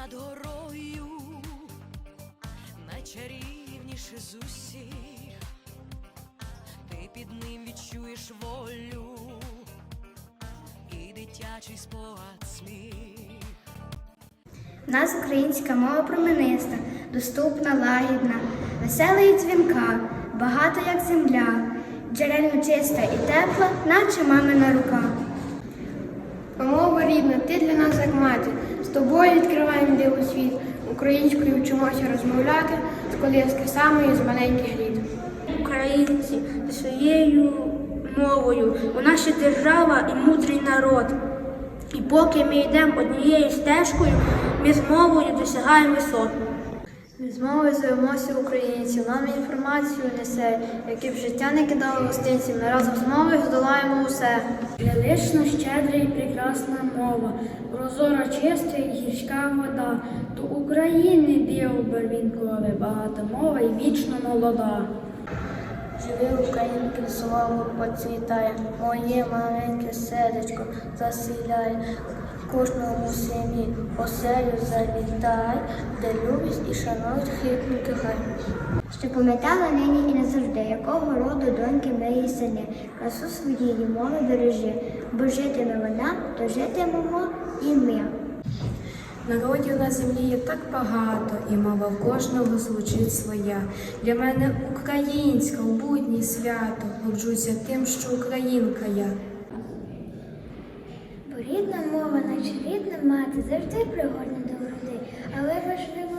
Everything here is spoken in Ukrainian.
над горою, найчарівніше з усіх, ти під ним відчуєш волю і дитячий спогад сміх. Нас українська мова промениста, доступна, лагідна, весела і дзвінка, багата, як земля, джерельно чиста і тепла, наче мамина рука. Рідна, ти для нас як мати. З тобою відкриваємо диво світ. Українською вчимося розмовляти з колиски самої з маленьких літ. Українці зі своєю мовою, у наша держава і мудрий народ. І поки ми йдемо однією стежкою, ми з мовою досягаємо висот. З мовою зовемося українців, нам інформацію несе, які б життя не кидало гостинців. Ми разом з мовою здолаємо усе. Велично щедра і прекрасна мова, прозора чиста і гірська вода. До України диво барвінкове, багата мова і вічно молода. Живи українське слово процвітає, моє маленьке сердечко засіляє, кожному сім'ї оселю завітай, де любить і шанують хитники хай. Що пам'ятала нині і не завжди, якого роду доньки ми і сини, красу своєї мови бережи, бо житиме вона, то житимемо і ми. Народів на землі є так багато, і мова в кожного звучить своя. Для мене українська в будній свято, горджуся тим, що українка я. Бо рідна наче рідна мати, завжди пригодна до груди. Але важливо